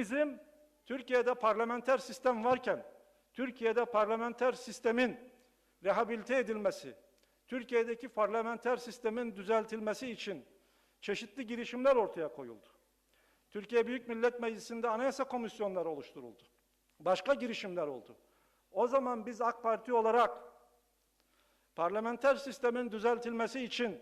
Bizim Türkiye'de parlamenter sistem varken, Türkiye'de parlamenter sistemin rehabilite edilmesi, Türkiye'deki parlamenter sistemin düzeltilmesi için çeşitli girişimler ortaya koyuldu. Türkiye Büyük Millet Meclisi'nde anayasa komisyonları oluşturuldu. Başka girişimler oldu. O zaman biz AK Parti olarak parlamenter sistemin düzeltilmesi için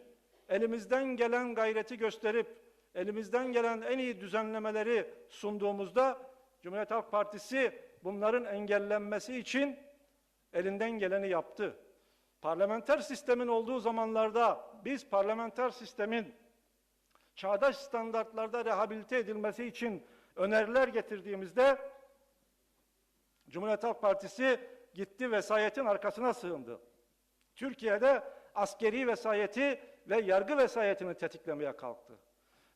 elimizden gelen gayreti gösterip elimizden gelen en iyi düzenlemeleri sunduğumuzda Cumhuriyet Halk Partisi bunların engellenmesi için elinden geleni yaptı. Parlamenter sistemin olduğu zamanlarda biz parlamenter sistemin çağdaş standartlarda rehabilite edilmesi için öneriler getirdiğimizde Cumhuriyet Halk Partisi gitti vesayetin arkasına sığındı. Türkiye'de askeri vesayeti ve yargı vesayetini tetiklemeye kalktı.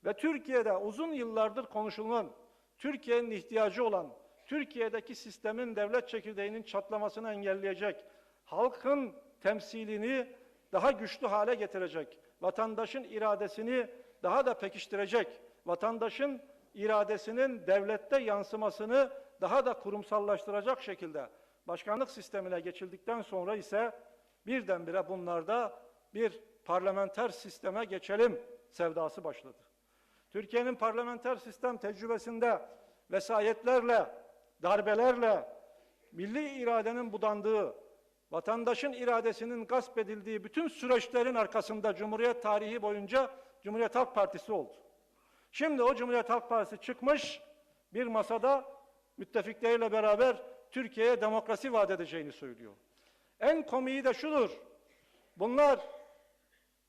Ve Türkiye'de uzun yıllardır konuşulan, Türkiye'nin ihtiyacı olan, Türkiye'deki sistemin devlet çekirdeğinin çatlamasını engelleyecek, halkın temsilini daha güçlü hale getirecek, vatandaşın iradesini daha da pekiştirecek, vatandaşın iradesinin devlette yansımasını daha da kurumsallaştıracak şekilde başkanlık sistemine geçildikten sonra ise birdenbire bunlarda bir parlamenter sisteme geçelim sevdası başladı. Türkiye'nin parlamenter sistem tecrübesinde vesayetlerle, darbelerle, milli iradenin budandığı, vatandaşın iradesinin gasp edildiği bütün süreçlerin arkasında Cumhuriyet tarihi boyunca Cumhuriyet Halk Partisi oldu. Şimdi o Cumhuriyet Halk Partisi çıkmış bir masada müttefikleriyle beraber Türkiye'ye demokrasi vaat edeceğini söylüyor. En komiği de şudur. Bunlar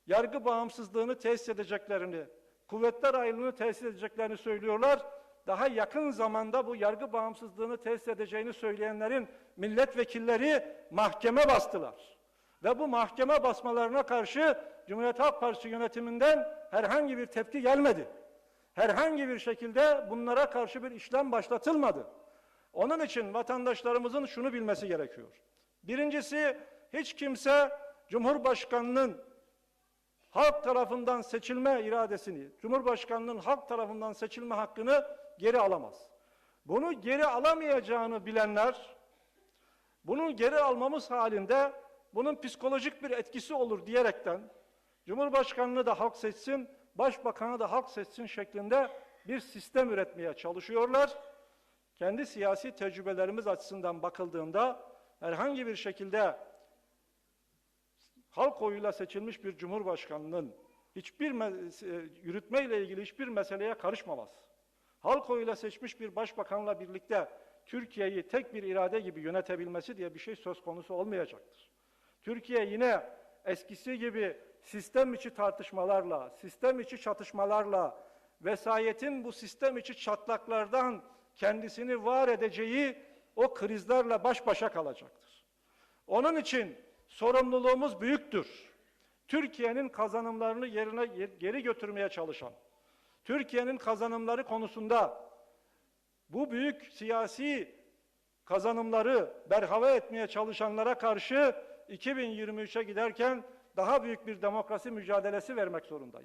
yargı bağımsızlığını tesis edeceklerini, kuvvetler ayrılığını tesis edeceklerini söylüyorlar. Daha yakın zamanda bu yargı bağımsızlığını tesis edeceğini söyleyenlerin milletvekilleri mahkeme bastılar. Ve bu mahkeme basmalarına karşı Cumhuriyet Halk Partisi yönetiminden herhangi bir tepki gelmedi. Herhangi bir şekilde bunlara karşı bir işlem başlatılmadı. Onun için vatandaşlarımızın şunu bilmesi gerekiyor. Birincisi hiç kimse Cumhurbaşkanının halk tarafından seçilme iradesini, Cumhurbaşkanının halk tarafından seçilme hakkını geri alamaz. Bunu geri alamayacağını bilenler, bunu geri almamız halinde bunun psikolojik bir etkisi olur diyerekten Cumhurbaşkanını da halk seçsin, Başbakanı da halk seçsin şeklinde bir sistem üretmeye çalışıyorlar. Kendi siyasi tecrübelerimiz açısından bakıldığında herhangi bir şekilde halk oyuyla seçilmiş bir cumhurbaşkanının hiçbir yürütmeyle ilgili hiçbir meseleye karışmamaz. Halk oyuyla seçmiş bir başbakanla birlikte Türkiye'yi tek bir irade gibi yönetebilmesi diye bir şey söz konusu olmayacaktır. Türkiye yine eskisi gibi sistem içi tartışmalarla, sistem içi çatışmalarla, vesayetin bu sistem içi çatlaklardan kendisini var edeceği o krizlerle baş başa kalacaktır. Onun için sorumluluğumuz büyüktür. Türkiye'nin kazanımlarını yerine geri götürmeye çalışan, Türkiye'nin kazanımları konusunda bu büyük siyasi kazanımları berhava etmeye çalışanlara karşı 2023'e giderken daha büyük bir demokrasi mücadelesi vermek zorundayız.